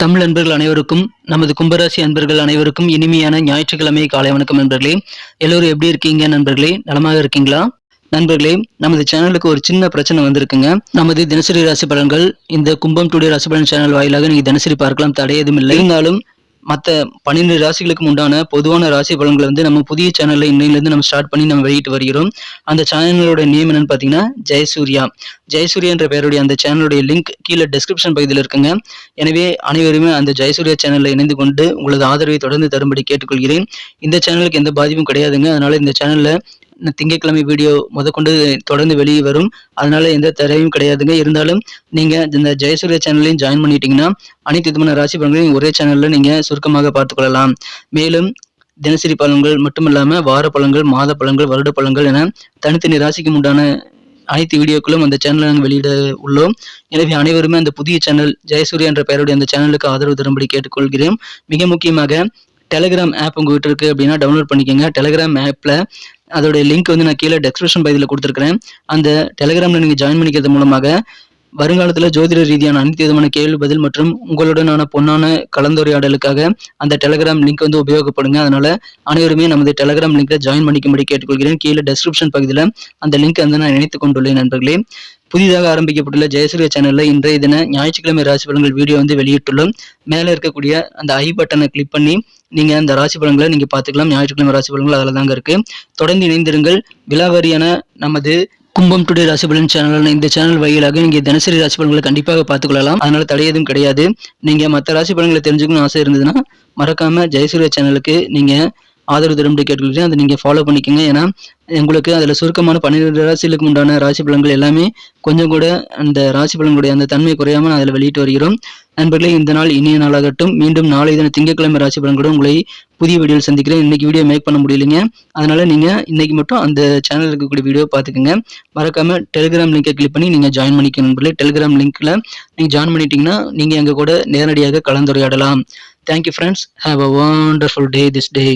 தமிழ் அன்பர்கள் அனைவருக்கும் நமது கும்பராசி அன்பர்கள் அனைவருக்கும் இனிமையான ஞாயிற்றுக்கிழமை காலை வணக்கம் நண்பர்களே. எல்லோரும் எப்படி இருக்கீங்க நண்பர்களே? நலமாக இருக்கீங்களா? நண்பர்களே நமது சேனலுக்கு ஒரு சின்ன பிரச்சனை வந்திருக்குங்க. நமது தினசரி ராசி பலன்கள் இந்த கும்பம் டுடே ராசி பலன் சேனல் வாயிலாக நீங்க தினசரி பார்க்கலாம். தடை எதுவும் இல்லை. இருந்தாலும் மற்ற பன்னிரெண்டு ராசிகளுக்கு உண்டான பொதுவான ராசி பலன்களை வந்து நம்ம புதிய சேனல்ல இன்னையிலேருந்து நம்ம ஸ்டார்ட் பண்ணி நம்ம வெளியிட்டு வருகிறோம். அந்த சேனலோட நேம் என்னன்னு பார்த்தீங்கன்னா ஜெயசூர்யா. ஜெயசூர்யா என்ற பெயருடைய அந்த சேனலுடைய லிங்க் கீழே டிஸ்கிரிப்ஷன் பகுதியில் இருக்குங்க. எனவே அனைவருமே அந்த ஜெயசூர்யா சேனலில் இணைந்து கொண்டு உங்களது ஆதரவை தொடர்ந்து தரும்படி கேட்டுக்கொள்கிறேன். இந்த சேனலுக்கு எந்த பாதிப்பும் கிடையாதுங்க. அதனால இந்த சேனல்ல திங்கட்கிழமை வீடியோ முதற்கொண்டு தொடர்ந்து வெளியே வரும். அதனால எந்த தடையும் கிடையாதுங்க. இருந்தாலும் நீங்க இந்த ஜெயசூரிய சேனலையும் ஜாயின் பண்ணிட்டீங்கன்னா அனைத்து விதமான ராசி பலன்களையும் ஒரே சேனல்ல நீங்க சுருக்கமாக பார்த்துக்கொள்ளலாம். மேலும் தினசரி பலன்கள் மட்டுமில்லாமல் வார பலன்கள் மாத பலன்கள் வருட பலன்கள் என தனித்தனி ராசிக்கு உண்டான அனைத்து வீடியோக்களும் அந்த சேனலில் நாங்கள் வெளியிட உள்ளோம். எனவே அனைவருமே அந்த புதிய சேனல் ஜெயசூர்யா என்ற பெயருடைய அந்த சேனலுக்கு ஆதரவு தரும்படி கேட்டுக்கொள்கிறேன். மிக முக்கியமாக டெலிகிராம் ஆப் உங்கள் வீட்டு இருக்குது அப்படின்னா டவுன்லோட் பண்ணிக்கோங்க. டெலிகிராம் ஆப்பில் அதோடைய லிங்க் வந்து நான் கீழே டெஸ்கிரிப்ஷன் பகுதியில் கொடுத்துருக்கிறேன். அந்த டெலிகிராமில் நீங்கள் ஜாயின் பண்ணிக்கிறது மூலமாக வருங்காலத்தில் ஜோதிட ரீதியான அனைத்து விதமான கேள்வி பதில் மற்றும் உங்களுடனான பொன்னான கலந்துரையாடலுக்காக அந்த டெலிகிராம் லிங்க் வந்து உபயோகப்படுங்க. அதனால அனைவருமே நமது டெலகிராம் லிங்க்ல ஜாயின் பண்ணிக்கும்படி கேட்டுக்கொள்கிறேன். கீழே டெஸ்கிரிப்ஷன் பகுதியில் அந்த லிங்க் வந்து நான் இணைத்துக் கொண்டுள்ளேன் நண்பர்களே. புதிதாக ஆரம்பிக்கப்பட்டுள்ள ஜெயசூரிய சேனல்ல இன்றைய தின ஞாயிற்றுக்கிழமை ராசி பலன்கள் வீடியோ வந்து வெளியிட்டுள்ளோம். மேலே இருக்கக்கூடிய அந்த ஐ பட்டனை கிளிக் பண்ணி நீங்க அந்த ராசி பலன்களை நீங்க பார்த்துக்கலாம். ஞாயிற்றுக்கிழமை ராசி பலன்கள் அதில் தாங்க இருக்கு. தொடர்ந்து இணைந்திருங்கள். விலாவாரியான நமது கும்பம் டுடே ராசிபலன் சேனலான சேனல் இந்த சேனல் வழியிலாக நீங்க தினசரி ராசி பலன்களை கண்டிப்பாக பார்த்துக்கொள்ளலாம். அதனால தடை எதுவும் கிடையாது. நீங்க மற்ற ராசி பலன்களை தெரிஞ்சுக்கணும்னு ஆசை இருந்ததுன்னா மறக்காம ஜெயசூரிய சேனலுக்கு நீங்க ஆதரவு தரும்படி கேட்டுக்கிட்டு அதை நீங்கள் ஃபாலோ பண்ணிக்கோங்க. ஏன்னா எங்களுக்கு அதில் சுருக்கமான பன்னிரெண்டு ராசிகளுக்கு உண்டான ராசி பலன்கள் எல்லாமே கொஞ்சம் கூட அந்த ராசி பலன்களுடைய அந்த தன்மை குறையாம அதில் வெளியிட்டு வருகிறோம். நண்பர்களே இந்த நாள் இனிய நாளாகட்டும். மீண்டும் நாளை தின திங்கட்கிழமை ராசி பலன்களுடன் உங்களை புதிய வீடியோவில் சந்திக்கிறேன். இன்னைக்கு வீடியோ மேக் பண்ண முடியலைங்க. அதனால நீங்கள் இன்னைக்கு மட்டும் அந்த சேனல் இருக்கக்கூடிய வீடியோ பார்த்துக்கோங்க. மறக்காம டெலிகிராம் லிங்கை கிளிக் பண்ணி நீங்கள் ஜாயின் பண்ணிக்கணும் நண்பர்களே. டெலிகிராம் லிங்க்ல நீங்கள் ஜாயின் பண்ணிட்டீங்கன்னா நீங்கள் எங்கள் கூட நேரடியாக கலந்துரையாடலாம். Thank you friends have a wonderful day this day